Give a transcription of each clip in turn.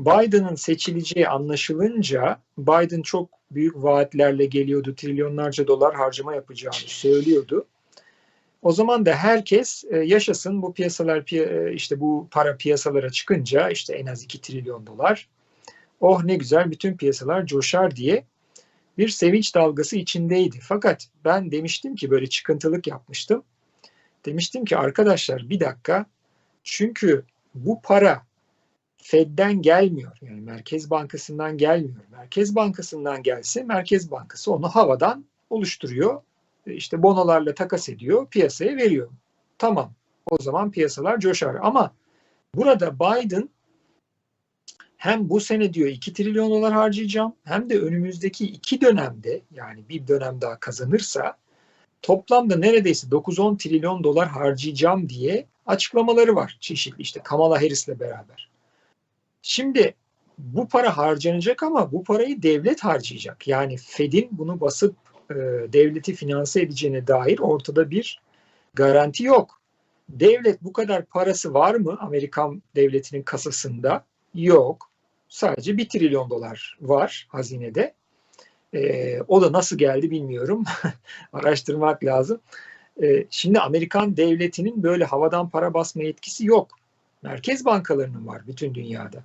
Biden'ın seçileceği anlaşılınca Biden çok büyük vaatlerle geliyordu. Trilyonlarca dolar harcama yapacağını söylüyordu. O zaman da herkes e, yaşasın bu piyasalar e, işte bu para piyasalara çıkınca işte en az 2 trilyon dolar. Oh ne güzel bütün piyasalar coşar diye bir sevinç dalgası içindeydi. Fakat ben demiştim ki böyle çıkıntılık yapmıştım. Demiştim ki arkadaşlar bir dakika çünkü bu para Fed'den gelmiyor. Yani Merkez Bankası'ndan gelmiyor. Merkez Bankası'ndan gelse Merkez Bankası onu havadan oluşturuyor. İşte bonolarla takas ediyor, piyasaya veriyor. Tamam. O zaman piyasalar coşar. Ama burada Biden hem bu sene diyor 2 trilyon dolar harcayacağım hem de önümüzdeki iki dönemde yani bir dönem daha kazanırsa toplamda neredeyse 9-10 trilyon dolar harcayacağım diye açıklamaları var çeşitli işte Kamala Harris'le beraber. Şimdi bu para harcanacak ama bu parayı devlet harcayacak. Yani Fed'in bunu basıp e, devleti finanse edeceğine dair ortada bir garanti yok. Devlet bu kadar parası var mı Amerikan devletinin kasasında? Yok. Sadece bir trilyon dolar var hazinede. E, o da nasıl geldi bilmiyorum. Araştırmak lazım. E, şimdi Amerikan devletinin böyle havadan para basma yetkisi yok. Merkez bankalarının var bütün dünyada.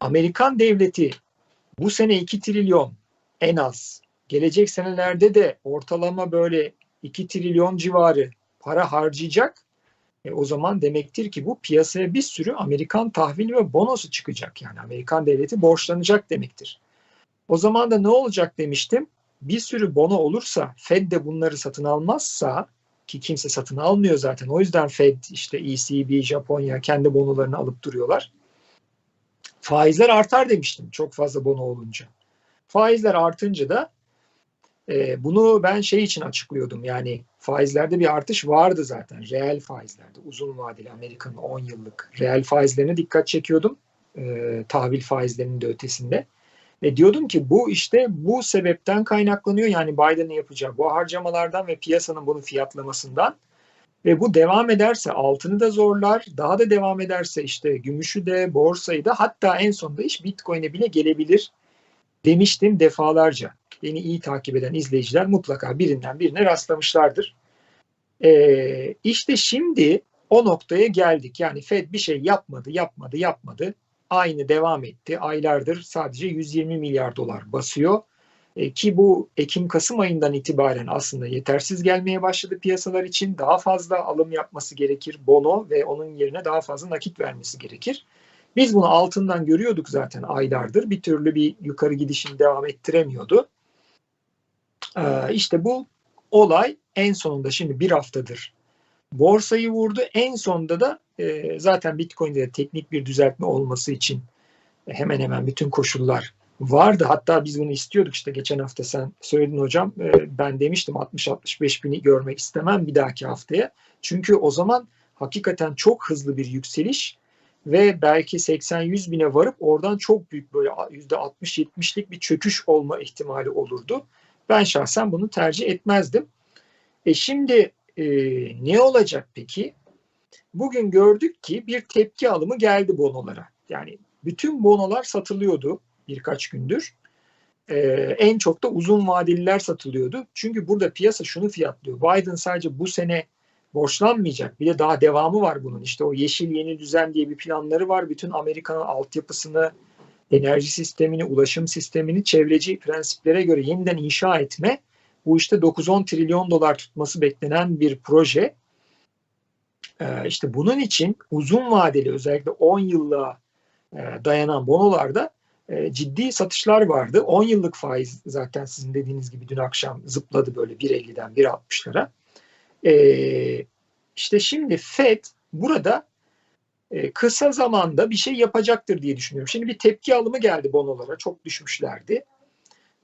Amerikan devleti bu sene 2 trilyon en az. Gelecek senelerde de ortalama böyle 2 trilyon civarı para harcayacak. E, o zaman demektir ki bu piyasaya bir sürü Amerikan tahvili ve bonosu çıkacak. Yani Amerikan devleti borçlanacak demektir. O zaman da ne olacak demiştim. Bir sürü bono olursa Fed de bunları satın almazsa ki kimse satın almıyor zaten. O yüzden Fed işte ECB, Japonya kendi bonolarını alıp duruyorlar. Faizler artar demiştim çok fazla bono olunca. Faizler artınca da e, bunu ben şey için açıklıyordum. Yani faizlerde bir artış vardı zaten. Reel faizlerde uzun vadeli Amerika'nın 10 yıllık reel faizlerine dikkat çekiyordum. E, tahvil faizlerinin de ötesinde. Ve diyordum ki bu işte bu sebepten kaynaklanıyor. Yani Biden'ın yapacağı bu harcamalardan ve piyasanın bunu fiyatlamasından. Ve bu devam ederse altını da zorlar. Daha da devam ederse işte gümüşü de borsayı da hatta en sonunda iş Bitcoin'e bile gelebilir demiştim defalarca. Beni iyi takip eden izleyiciler mutlaka birinden birine rastlamışlardır. Ee, işte şimdi o noktaya geldik. Yani Fed bir şey yapmadı, yapmadı, yapmadı. Aynı devam etti. Aylardır sadece 120 milyar dolar basıyor. E, ki bu Ekim-Kasım ayından itibaren aslında yetersiz gelmeye başladı piyasalar için. Daha fazla alım yapması gerekir bono ve onun yerine daha fazla nakit vermesi gerekir. Biz bunu altından görüyorduk zaten aylardır. Bir türlü bir yukarı gidişini devam ettiremiyordu. E, işte bu olay en sonunda şimdi bir haftadır borsayı vurdu. En sonunda da e, zaten Bitcoin'de de teknik bir düzeltme olması için hemen hemen bütün koşullar vardı. Hatta biz bunu istiyorduk işte geçen hafta sen söyledin hocam. E, ben demiştim 60-65 bini görmek istemem bir dahaki haftaya. Çünkü o zaman hakikaten çok hızlı bir yükseliş ve belki 80-100 bine varıp oradan çok büyük böyle %60-70'lik bir çöküş olma ihtimali olurdu. Ben şahsen bunu tercih etmezdim. E şimdi e, ne olacak peki? Bugün gördük ki bir tepki alımı geldi bonolara. Yani bütün bonolar satılıyordu birkaç gündür. Ee, en çok da uzun vadeliler satılıyordu. Çünkü burada piyasa şunu fiyatlıyor. Biden sadece bu sene borçlanmayacak. Bir de daha devamı var bunun. İşte o yeşil yeni düzen diye bir planları var. Bütün Amerika'nın altyapısını, enerji sistemini, ulaşım sistemini çevreci prensiplere göre yeniden inşa etme. Bu işte 9-10 trilyon dolar tutması beklenen bir proje. Ee, işte bunun için uzun vadeli özellikle 10 yıllığa e, dayanan bonolarda e, ciddi satışlar vardı. 10 yıllık faiz zaten sizin dediğiniz gibi dün akşam zıpladı böyle 1.50'den 1.60'lara. E, işte şimdi Fed burada e, kısa zamanda bir şey yapacaktır diye düşünüyorum. Şimdi bir tepki alımı geldi bonolara. Çok düşmüşlerdi.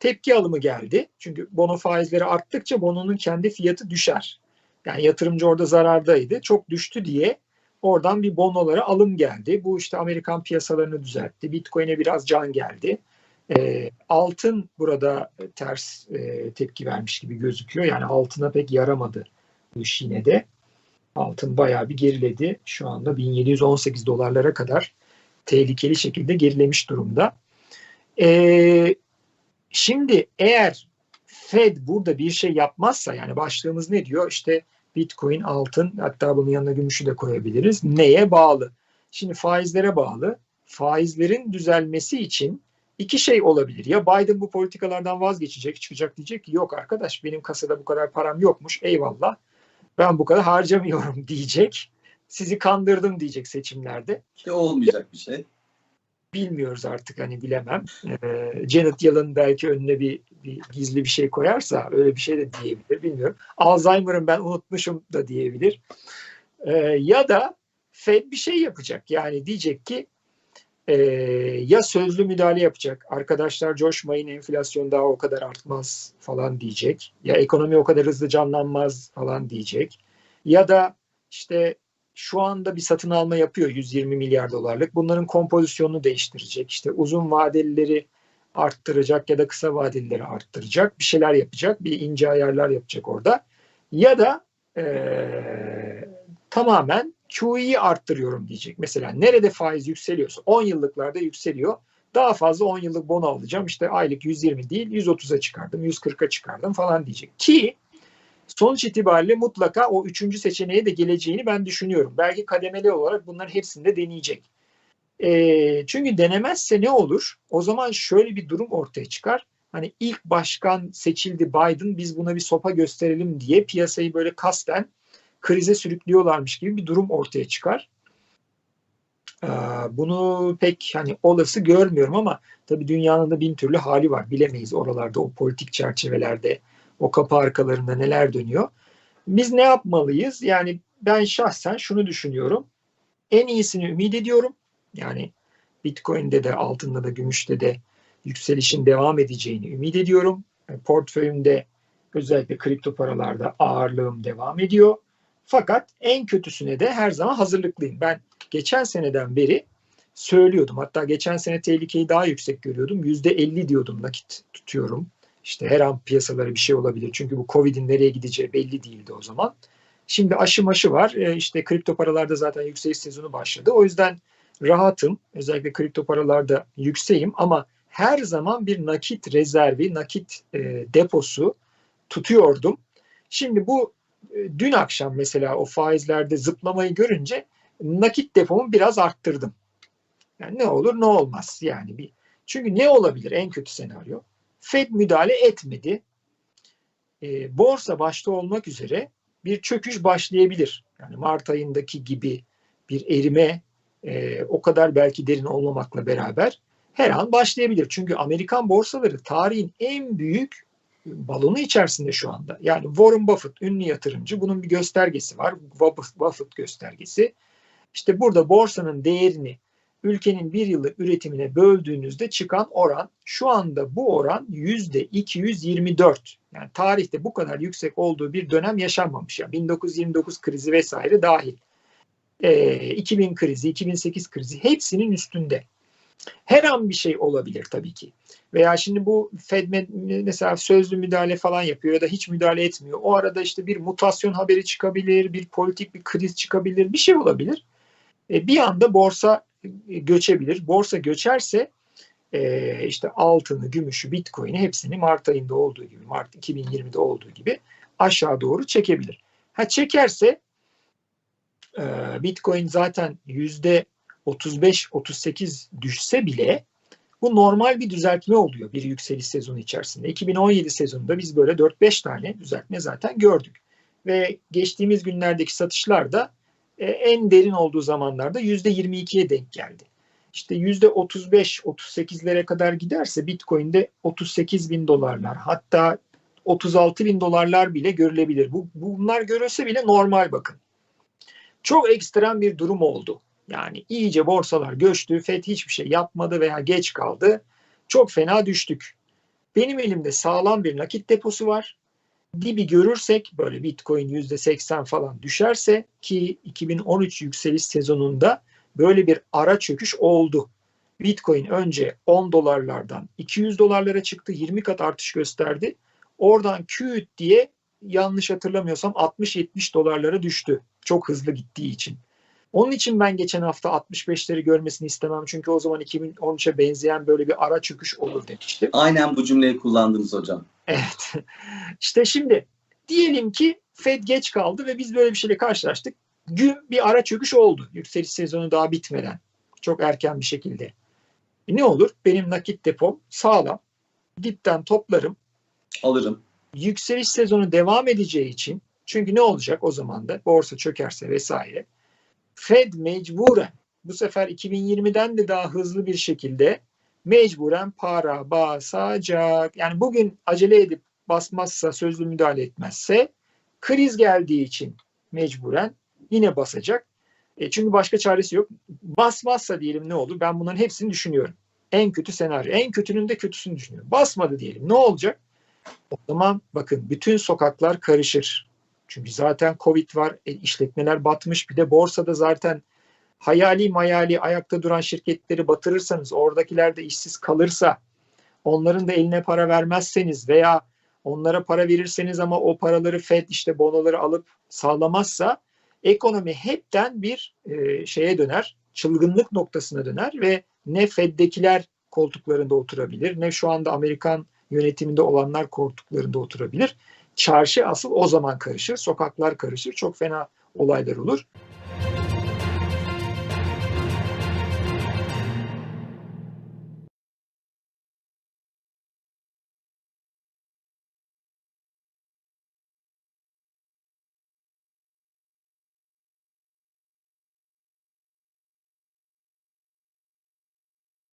Tepki alımı geldi. Çünkü bono faizleri arttıkça bononun kendi fiyatı düşer. Yani yatırımcı orada zarardaydı. Çok düştü diye Oradan bir bonolara alım geldi. Bu işte Amerikan piyasalarını düzeltti. Bitcoin'e biraz can geldi. E, altın burada ters e, tepki vermiş gibi gözüküyor. Yani altına pek yaramadı bu iş yine de. Altın bayağı bir geriledi. Şu anda 1718 dolarlara kadar tehlikeli şekilde gerilemiş durumda. E, şimdi eğer Fed burada bir şey yapmazsa yani başlığımız ne diyor? İşte Bitcoin, altın hatta bunun yanına gümüşü de koyabiliriz. Neye bağlı? Şimdi faizlere bağlı. Faizlerin düzelmesi için iki şey olabilir. Ya Biden bu politikalardan vazgeçecek, çıkacak diyecek ki yok arkadaş benim kasada bu kadar param yokmuş eyvallah. Ben bu kadar harcamıyorum diyecek. Sizi kandırdım diyecek seçimlerde. Ki olmayacak bir şey. Bilmiyoruz artık hani bilemem. Ee, Janet Yellen belki önüne bir, bir gizli bir şey koyarsa öyle bir şey de diyebilir bilmiyorum. Alzheimer'ın ben unutmuşum da diyebilir. Ee, ya da Fed bir şey yapacak. Yani diyecek ki e, ya sözlü müdahale yapacak. Arkadaşlar coşmayın enflasyon daha o kadar artmaz falan diyecek. Ya ekonomi o kadar hızlı canlanmaz falan diyecek. Ya da işte şu anda bir satın alma yapıyor 120 milyar dolarlık. Bunların kompozisyonunu değiştirecek. İşte uzun vadelileri arttıracak ya da kısa vadelileri arttıracak. Bir şeyler yapacak. Bir ince ayarlar yapacak orada. Ya da ee, tamamen QE'yi arttırıyorum diyecek. Mesela nerede faiz yükseliyorsa 10 yıllıklarda yükseliyor. Daha fazla 10 yıllık bono alacağım. İşte aylık 120 değil 130'a çıkardım, 140'a çıkardım falan diyecek. Ki sonuç itibariyle mutlaka o üçüncü seçeneğe de geleceğini ben düşünüyorum. Belki kademeli olarak bunların hepsini de deneyecek. E, çünkü denemezse ne olur? O zaman şöyle bir durum ortaya çıkar. Hani ilk başkan seçildi Biden biz buna bir sopa gösterelim diye piyasayı böyle kasten krize sürüklüyorlarmış gibi bir durum ortaya çıkar. Bunu pek hani olası görmüyorum ama tabii dünyanın da bin türlü hali var. Bilemeyiz oralarda o politik çerçevelerde o kapı arkalarında neler dönüyor. Biz ne yapmalıyız? Yani ben şahsen şunu düşünüyorum. En iyisini ümit ediyorum. Yani Bitcoin'de de altında da gümüşte de yükselişin devam edeceğini ümit ediyorum. Portföyümde özellikle kripto paralarda ağırlığım devam ediyor. Fakat en kötüsüne de her zaman hazırlıklıyım. Ben geçen seneden beri söylüyordum. Hatta geçen sene tehlikeyi daha yüksek görüyordum. Yüzde elli diyordum nakit tutuyorum. İşte her an piyasalara bir şey olabilir. Çünkü bu Covid'in nereye gideceği belli değildi o zaman. Şimdi aşı maşı var. E işte kripto paralarda zaten yükseliş sezonu başladı. O yüzden rahatım. Özellikle kripto paralarda yükseğim ama her zaman bir nakit rezervi, nakit e, deposu tutuyordum. Şimdi bu e, dün akşam mesela o faizlerde zıplamayı görünce nakit depomu biraz arttırdım. Yani ne olur ne olmaz yani bir. Çünkü ne olabilir en kötü senaryo? Fed müdahale etmedi. E, borsa başta olmak üzere bir çöküş başlayabilir. Yani Mart ayındaki gibi bir erime e, o kadar belki derin olmamakla beraber her an başlayabilir. Çünkü Amerikan borsaları tarihin en büyük balonu içerisinde şu anda. Yani Warren Buffett ünlü yatırımcı bunun bir göstergesi var. Buffett göstergesi. İşte burada borsanın değerini ülkenin bir yıllık üretimine böldüğünüzde çıkan oran şu anda bu oran yüzde 224. Yani tarihte bu kadar yüksek olduğu bir dönem yaşanmamış. Yani 1929 krizi vesaire dahil. E, 2000 krizi, 2008 krizi hepsinin üstünde. Her an bir şey olabilir tabii ki. Veya şimdi bu Fed mesela sözlü müdahale falan yapıyor ya da hiç müdahale etmiyor. O arada işte bir mutasyon haberi çıkabilir, bir politik bir kriz çıkabilir, bir şey olabilir. E, bir anda borsa göçebilir. Borsa göçerse e, işte altını, gümüşü, bitcoin'i hepsini Mart ayında olduğu gibi, Mart 2020'de olduğu gibi aşağı doğru çekebilir. Ha çekerse e, bitcoin zaten yüzde 35-38 düşse bile bu normal bir düzeltme oluyor bir yükseliş sezonu içerisinde. 2017 sezonunda biz böyle 4-5 tane düzeltme zaten gördük. Ve geçtiğimiz günlerdeki satışlar da e, en derin olduğu zamanlarda %22'ye denk geldi. İşte %35-38'lere kadar giderse Bitcoin'de 38 bin dolarlar hatta 36 bin dolarlar bile görülebilir. Bu, bunlar görülse bile normal bakın. Çok ekstrem bir durum oldu. Yani iyice borsalar göçtü, FED hiçbir şey yapmadı veya geç kaldı. Çok fena düştük. Benim elimde sağlam bir nakit deposu var. Dibi görürsek böyle Bitcoin %80 falan düşerse ki 2013 yükseliş sezonunda böyle bir ara çöküş oldu. Bitcoin önce 10 dolarlardan 200 dolarlara çıktı. 20 kat artış gösterdi. Oradan küt diye yanlış hatırlamıyorsam 60-70 dolarlara düştü. Çok hızlı gittiği için. Onun için ben geçen hafta 65'leri görmesini istemem. Çünkü o zaman 2013'e benzeyen böyle bir ara çöküş olur demiştim. Aynen bu cümleyi kullandınız hocam. Evet. İşte şimdi diyelim ki Fed geç kaldı ve biz böyle bir şeyle karşılaştık. Gün bir ara çöküş oldu. Yükseliş sezonu daha bitmeden. Çok erken bir şekilde. E ne olur? Benim nakit depom sağlam. Dipten toplarım. Alırım. Yükseliş sezonu devam edeceği için çünkü ne olacak o zaman da borsa çökerse vesaire. Fed mecburen bu sefer 2020'den de daha hızlı bir şekilde mecburen para basacak. Yani bugün acele edip basmazsa, sözlü müdahale etmezse kriz geldiği için mecburen yine basacak. E çünkü başka çaresi yok. Basmazsa diyelim ne olur? Ben bunların hepsini düşünüyorum. En kötü senaryo. En kötünün de kötüsünü düşünüyorum. Basmadı diyelim. Ne olacak? O zaman bakın bütün sokaklar karışır. Çünkü zaten Covid var. E, işletmeler batmış. Bir de borsada zaten hayali mayali ayakta duran şirketleri batırırsanız, oradakiler de işsiz kalırsa, onların da eline para vermezseniz veya onlara para verirseniz ama o paraları Fed işte bonoları alıp sağlamazsa ekonomi hepten bir e, şeye döner, çılgınlık noktasına döner ve ne Fed'dekiler koltuklarında oturabilir ne şu anda Amerikan yönetiminde olanlar koltuklarında oturabilir. Çarşı asıl o zaman karışır, sokaklar karışır, çok fena olaylar olur.